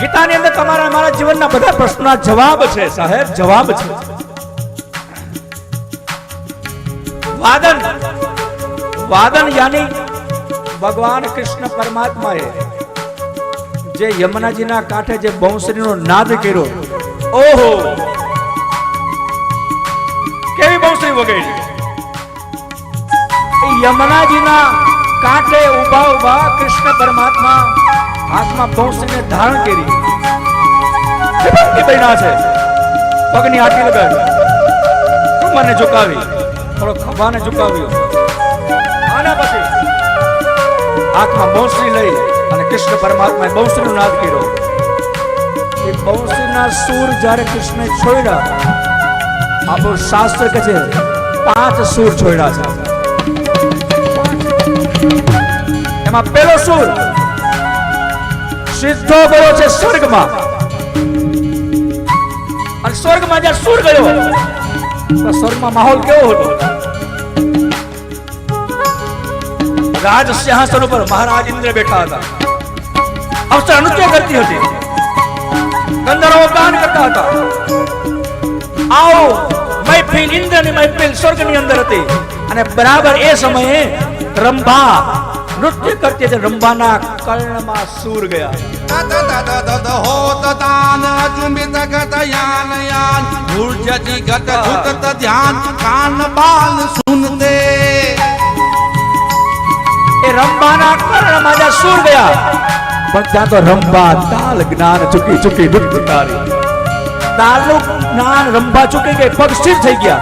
ગીતાની અંદર તમારા મારા જીવનના બધા પ્રશ્નોના જવાબ છે, સાહેબ, જવાબ છે. વાદન વાદન યાની ભગવાન કૃષ્ણ પરમાત્માએ જે યમુનાજીના કાંઠે જે બંસરીનો નાદ કર્યો, ઓહો! કેવી બંસરી વગાડી યમુનાજીના કાંઠે ઊભા ઊભા કૃષ્ણ પરમાત્મા હાથમાં બંસરીને ધારણ કરી. બન્યા છે. પગની આટી લગાવી કમરને ઝુકાવી. થોડો ખભાને ઝુકાવ્યો. આના પછી હાથમાં બંસરી લઈ અને કૃષ્ણ પરમાત્માએ બંસરીનો નાદ કર્યો. એ બંસરીના સૂર જ્યારે કૃષ્ણે છોડ્યા, આપણું શાસ્ત્ર કહે છે, પાંચ સૂર છોડ્યા છે. એમાં પેલો સૂર સીધો ગયો છે, સ્વર્ગમાં. અને સ્વર્ગમાં જ્યાં સૂર ગયો તો સ્વર્ગમાં માહોલ કેવો હતો? રાજ સિંહાસન ઉપર મહારાજ ઇન્દ્ર બેઠા હતા. અવસર નૃત્ય કરતી હતી. ગંધર્વો ગાન કરતા હતા. આવો મહેફિલ ઇન્દ્રની મહેફિલ સ્વર્ગની અંદર હતી. અને બરાબર એ સમયે રંભા નૃત્ય કરતી હતી. રંભાના કર્ણમાં સૂર ગયા. એ રંભાના કર્ણમાં જ્યાં સૂર ગયા. પણ ત્યાં તો રંભા તાલ જ્ઞાન ચૂકી ચૂકી નૃત્ય તારી. તાલનું જ્ઞાન રંભા ચૂકી ગઈ પગ સ્થિર થઈ ગયા.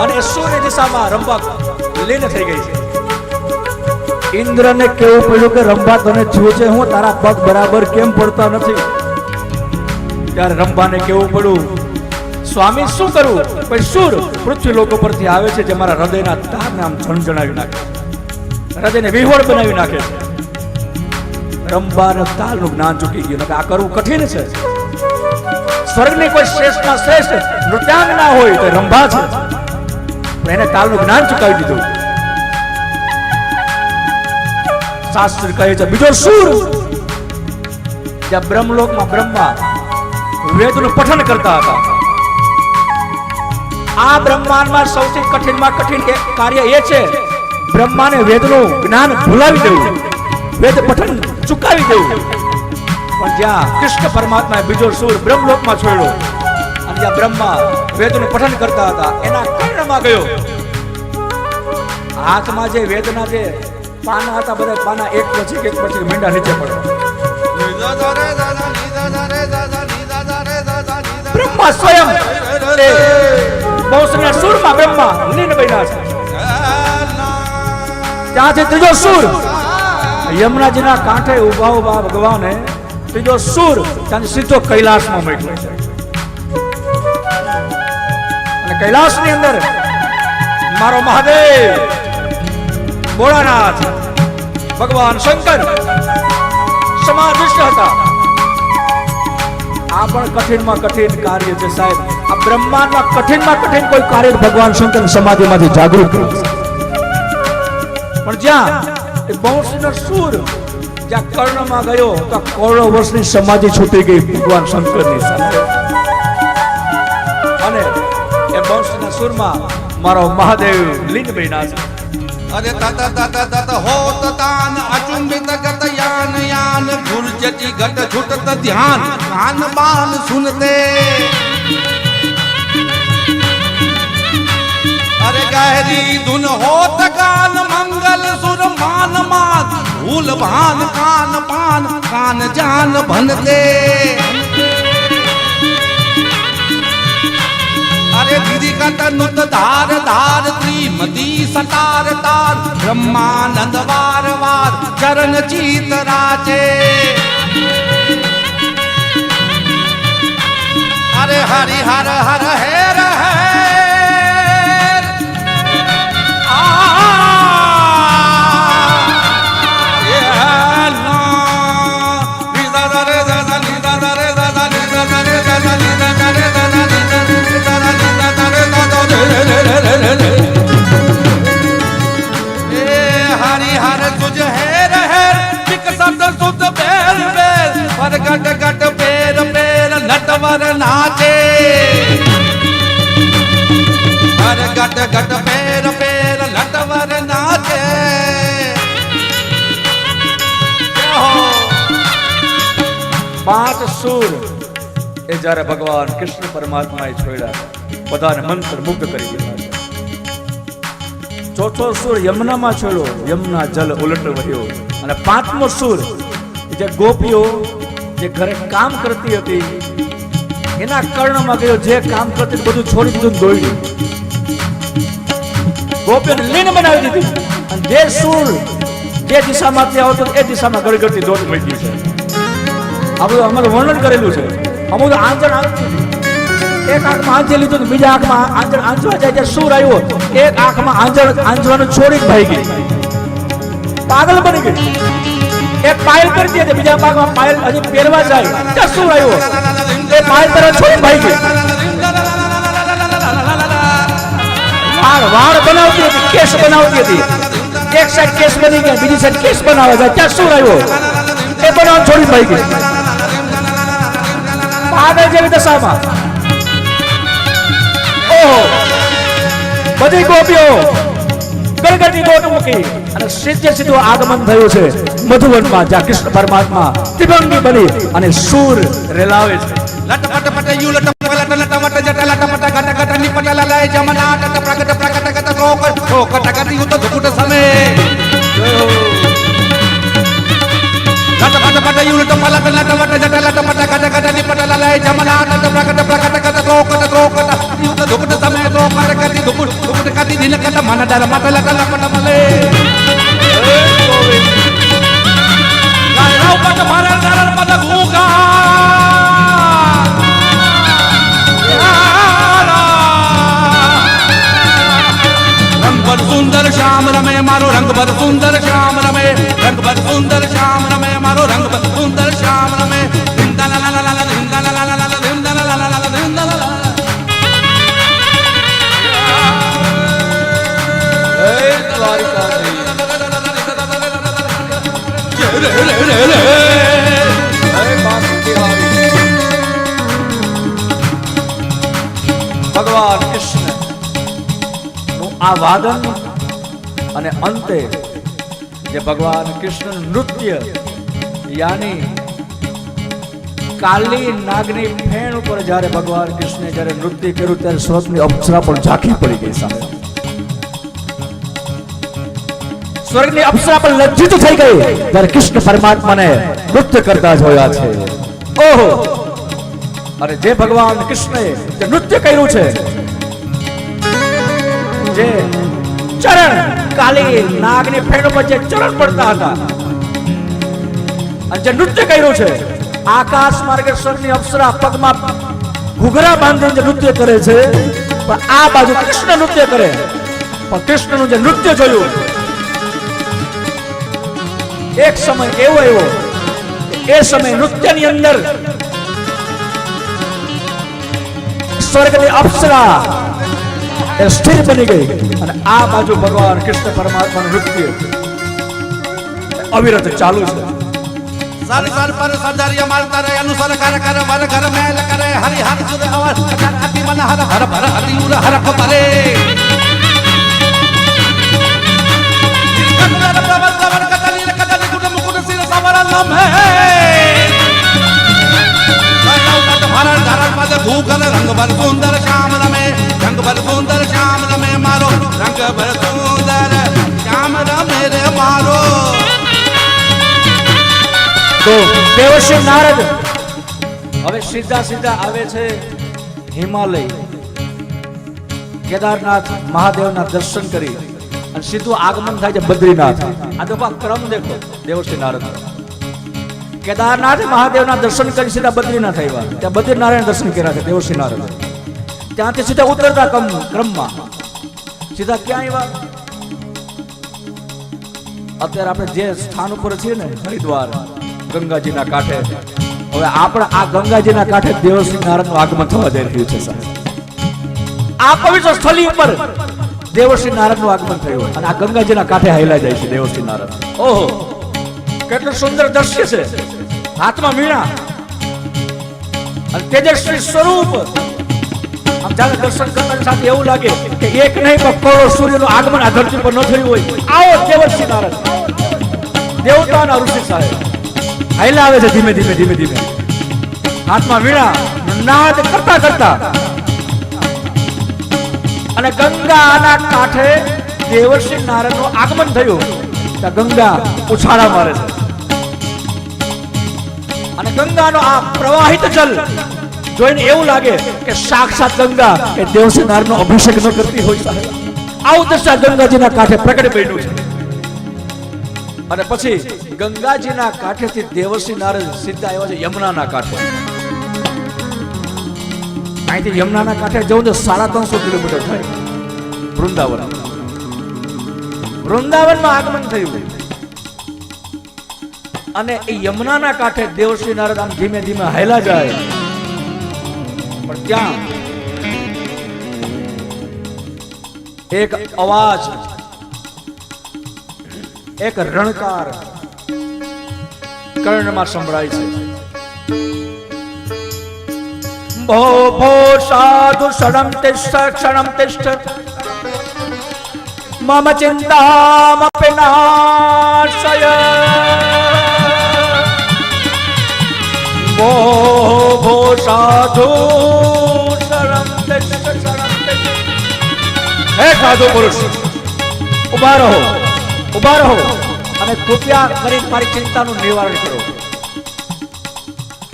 અને સૂર્ય દિશામાં રંભા લીન થઈ ગઈ છે. ઇન્દ્રને કેવું પડ્યું કે, રંભા, તને જુએ છે. હું તારા પગ બરાબર કેમ પડતા નથી? ત્યારે રંભાને કેવું પડ્યું, સ્વામી, શું કરવું પછી સુર પૃથ્વી લોકો પરથી આવે છે જે મારા હૃદયના તારને આમ ઝણઝણાવી નાખે. હૃદયને વિહોળ બનાવી નાખે. છે રંભાને તાલનું જ્ઞાન ચૂકી ગયું. આ કરવું કઠિન છે. સ્વર્ગની કોઈ શ્રેષ્ઠમાં શ્રેષ્ઠ નૃત્યાંગના હોય તો રંભા છે. પણ એને તાલનું જ્ઞાન ચૂકાવી દીધું. શાસ્ત્ર કહે છે, બીજો સુર જ્યાં બ્રહ્મલોકમાં બ્રહ્મા વેદનું પઠન કરતા હતા. આ બ્રહ્માંડમાં સૌથી કઠિનમાં કઠિન કાર્ય એ છે, બ્રહ્માને વેદનું જ્ઞાન ભૂલાવી દેવું, વેદ પઠન ચુકાવી દેવું. પણ જ્યાં કૃષ્ણ પરમાત્માએ બીજો સુર બ્રહ્મલોકમાં છોડ્યો, અને જ્યાં બ્રહ્મા વેદનું પઠન કરતા હતા, એના કર્ણમાં ગયો. હાથમાં જે વેદના જે પાના હતા બધા પાના એક પછી એક પછી મીંડા નીચે પડ્યા બ્રહ્મા સ્વયં. બહુસના સુરમાં બ્રહ્મા લીન બન્યા છે. ત્યાંથી ત્રીજો સુર. યમુનાજીના કાંઠે ઊભા ઊભા ભગવાને ત્રીજો સુર ત્યાંથી સીધો કૈલાસમાં મૂક્યો છે. અને કૈલાસની અંદર મારો મહાદેવ. ભોળાનાથ, ભગવાન શંકર સમાધિષ્ઠ હતા. આ પણ કઠિનમાં કઠિન કાર્ય છે સાહેબ. આ બ્રહ્માંડમાં કઠિનમાં કઠિન કોઈ કાર્ય ભગવાન શંકર સમાધિમાંથી જાગૃત કર્યું પણ જ્યાં એ બંશીનો સૂર જ્યાં કર્ણમાં ગયો, તો કરોડો વર્ષની સમાધિ છૂટી ગઈ ભગવાન શંકરની સાથે. અને એ બંશીના સુરમાં મારો મહાદેવ લિંગ બન્યા છે અરે તત તત તત હોત તાન અચુંબિત ગત યાન યાન ગુર્જટી ગત છૂટત ધ્યાન કાન બાલ સુનતે. અરે ગહેરી ધુન હોત કાન, મંગલ સુર માન માત ભૂલ ભાન કાન પાન, કાન જાન ભનતે. અરે દીદી કંતનુત ધાર ધાર, ત્રિમતી સતાર તાર બ્રહ્માનંદ વાર વાર ચરણ ચિત રાજે. અરે હરિ હર હર હેર ગટ પેર પેર લટવર નાચે પાંચ સુર એ જ્યારે ભગવાન કૃષ્ણ પરમાત્માએ છોડ્યા બધાને મંત્ર મુક્ત કરી દીધા ચોથો સુર યમુનામાં છોડ્યો યમુના જલ ઉલટ વહ્યો અને પાંચમો સુર જે ગોપીઓ જે ઘરે કામ કરતી હતી એના કર્ણમાં ગયો જે કામ કરતી બધું છોડી દીધું દોડ્યું ગોપીઓને લીન બનાવી દીધી અને જે સૂર જે દિશામાંથી આવતો એ દિશામાં ગળગળતી દોટ મળી છે આ અમારું વર્ણન કરેલું છે અમુક આંચણ એક આંખમાં આંચે લીધું બીજા આંખમાં આંચણ આંચવા જાય ત્યારે સૂર આવ્યો એક આંખમાં આંચણ આંચવાનું છોડી ભાઈ ગઈ પાગલ બની ગઈ એક પાયલ કરતી દે બીજા ભાગમાં પાયલ હજી પહેરવા જાય ત્યાં શું આવ્યો એ પાયલ તરફ છોડી ભાઈ ગઈ વાળ વાળ બનાવતી હતી, કેસ બનાવતી હતી. એક સાઈડ કેસ બની ગયા, બીજી સાઈડ કેસ બનાવે છે. ત્યાં શું રહ્યો? એ બનાવ છોડી ભાઈ ગઈ આવે જેવી દશામાં ઓહો. બધી ગોપીઓ ગળગળની ગોટ મૂકી અને સીધે સીધું આગમન થયું છે. મધુવનમાં જ્યાં કૃષ્ણ પરમાત્મા ત્રિભંગી બની અને સૂર રેલાવે છે. લટપટ પટ યુ લટ લટ લટ વટ જટ લટપટ ગટ ગટ નિપટ લલાય જમના ટટ પ્રગટ પ્રગટ ગત રોક રોક ટગટ યુત ધુકુટ સમે લટપટ પટ યુ લટ પલટ લટ વટ જટ લટપટ ગટ ગટ નિપટ લલય જમના ટટ પ્રગટ પ્રગટ ગત રોક રોક યુત ધુકુટ સમે રોક ગતિ ધુકુટ ધુકુટ ગતિ દિન કટ મન ડર મત લટ લપટ મલે ભગવાન કૃષ્ણ આ વાદન અને અંતે જે ભગવાન કૃષ્ણ નૃત્ય, યાની કાલી નાગની ફેણ ઉપર જ્યારે ભગવાન કૃષ્ણે જ્યારે નૃત્ય કર્યું, ત્યારે સ્વર્ગની અપ્સરા પણ ઝાંખી પડી ગઈ સામે. સ્વર્ગની અપ્સરા પણ લજ્જિત થઈ ગઈ ત્યારે કૃષ્ણ પરમાત્માને નૃત્ય કરતા જોયા છે. ઓહો! અને જે ભગવાન કૃષ્ણે જે નૃત્ય કર્યું છે, જે ચરણ કાલી નાગની ફેણ પર જે ચરણ પડતા હતા, અને જે નૃત્ય કર્યું છે, આકાશ માર્ગે સ્વર્ગની અપ્સરા પગમાં ઘૂઘરા બાંધીને જે નૃત્ય કરે છે, પણ આ બાજુ કૃષ્ણ નૃત્ય કરે. પણ કૃષ્ણનું જે નૃત્ય જોયું એક સમય એવો એવો એ સમય નૃત્યની અંદર સ્વર્ગની અપ્સરા એ સ્થિર બની ગઈ અને આ બાજુ ભગવાન કૃષ્ણ પરમાત્માનું નૃત્ય અવિરત ચાલુ છે સર સર પર સર્જર્ય મારતા રે અનુસર કર કર વર કર મેલ કરે હરિ હર સુર અવર અકર અતિ મન હર હર ભર હરિ ઉર હર પરે કંદર પ્રવર હવે સીધા સીધા આવે છે હિમાલય. કેદારનાથ મહાદેવના દર્શન કરી અને સીધું આગમન થાય છે બદ્રીનાથ. આ તો ક્રમ દેખો. દેવશ્રી નારદ. કેદારનાથ મહાદેવના દર્શન કરી સીધા બદ્રીનાથ આવ્યા. ત્યાં બદ્રીનારાયણ દર્શન કર્યા છે દેવશ્રી નારાયણ ત્યાંથી સીધા ઉતરતા ક્રમ ક્રમમાં. સીધા ક્યાં આવ્યા? અત્યારે આપણે જે સ્થાન ઉપર છીએ ને, હરિદ્વાર, ગંગાજીના કાંઠે. હવે આપણે આ ગંગાજીના કાંઠે દેવશ્રી નારાયણનું આગમન થવા જઈ રહ્યું છે, સાહેબ. આ પવિત્ર સ્થળી ઉપર દેવશ્રી નારાયણનું આગમન થયું. અને આ ગંગાજીના કાંઠે હાઈલા જાય છે, દેવશ્રી નારાયણ ઓહો. કેટલું સુંદર દ્રશ્ય છે. હાથમાં મીણા અને તેજસ્વી સ્વરૂપ. આમ જ્યારે દર્શન કરતાની સાથે એવું લાગે કે એક નહીં, પણ કરોડો સૂર્યનું આગમન આ ધરતી પર ન થયું હોય. આવો દેવર્ષિ નારદ દેવતાના ઋષિ સાહેબ. હાઈલા આવે છે ધીમે ધીમે ધીમે ધીમે. હાથમાં વીણા. નાદ કરતા કરતા. અને ગંગાના કાંઠે દેવર્ષિ નારદનું આગમન થયું. ત્યાં ગંગા ઉછાળા મારે છે. અને ગંગાનો આ પ્રવાહિત જલ જોઈને એવું લાગે કે સાક્ષાત ગંગા એ દેવસેનારનો અભિષેક ન કરતી હોય સાહેબ. આવું દશા ગંગાજીના કાંઠે પ્રગટ બન્યું છે. અને પછી ગંગાજીના કાંઠેથી દેવસી નારદ સીધા આવ્યા છે યમુનાના કાંઠે. અહીંથી યમુનાના કાંઠે જવું તો સાડા ત્રણસો કિલોમીટર થાય. વૃંદાવન વૃંદાવનમાં આગમન થયું. અને એ યમુનાના કાંઠે દેવશ્રી નારદ આમ ધીમે ધીમે હાયલા જાય. પણ ત્યાં એક અવાજ, એક રણકાર કર્ણમાં સંભળાય છે. ભો ભો, સાધુ ક્ષણમ તિષ્ઠ ક્ષણમ તિષ્ઠ. મમ ચિંતા નાશય. ભો ભો સાધુ. હે સાધુ પુરુષ ઊભા રહો ઊભા રહો અને કૃપયા કરી મારી ચિંતાનું નિવારણ કરો.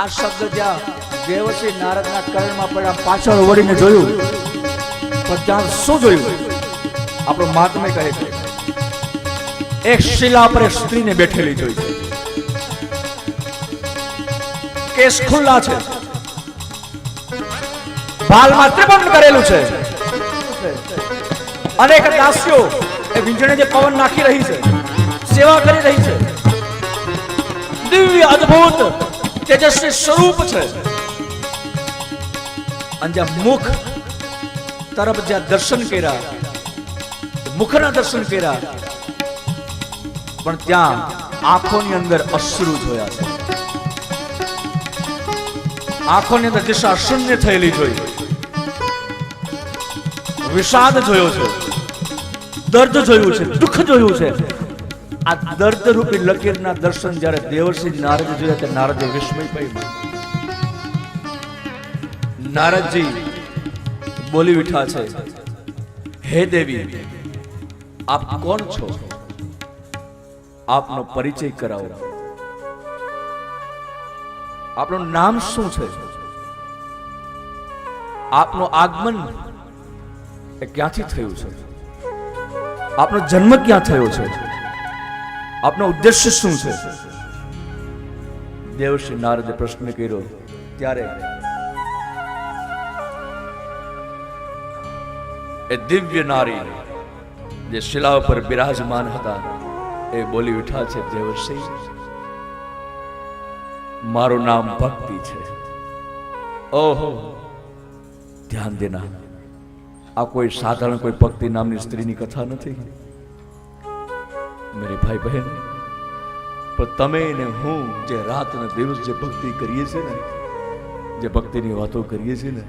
આ શબ્દ જ્યાં દેવશ્રી નારદના કરણમાં પડ્યા, પાછળ વળીને જોયું, પણ ત્યાં શું જોયું? આપણું મહાત્મા કહે છે, એક શિલા પર એક સ્ત્રીને બેઠેલી જોઈ છે. કેસ ખુલ્લા છે. ભાલમાં ત્રિપુંડ કરેલું છે. અનેક દાસીઓ એ વીંજણે જે પવન નાખી રહી છે, સેવા કરી રહી છે. દિવ્ય, અદ્ભુત, તેજસ્વી સ્વરૂપ છે. અને જ્યાં મુખ તરફ જ્યાં દર્શન કર્યા, મુખના દર્શન કર્યા, પણ ત્યાં આંખોની અંદર અશ્રુ જોયા છે. આંખોની અંદર દિશા શૂન્ય થયેલી જોઈ. વિષાદ જોયો છે. દર્દ જોયું છે. દુઃખ જોયું છે. આ દર્દ રૂપી લકીરના દર્શન જ્યારે દેવસિંહ નારદ જોયા ત્યારે નારદ વિસ્મય પામ્યું નારદજી બોલી ઉઠા છે, હે દેવી, આપ કોણ છો? આપનો પરિચય કરાવો. આપનું નામ શું છે? આપનું આગમન એ ક્યાંથી થયું છે? આપનો જન્મ ક્યાં થયો છે? આપનો ઉદ્દેશ્ય શું છે? દેવશ્રી નારદે પ્રશ્ન કર્યો, ત્યારે એ દિવ્ય નારી જે શિલા ઉપર બિરાજમાન હતા, એ બોલી ઉઠા છે દેવશ્રી મારું નામ ભક્તિ છે. ઓહો. ધ્યાન દેના. આ કોઈ સાધારણ કોઈ ભક્તિ નામની સ્ત્રીની કથા નથી? મેરી ભાઈ બહેન પણ તમે ને હું જે રાત ને દિવસ જે ભક્તિ કરીએ છીએ ને જે ભક્તિની વાતો કરીએ છીએ ને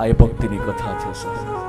આ એ ભક્તિની કથા છે સાહેબ.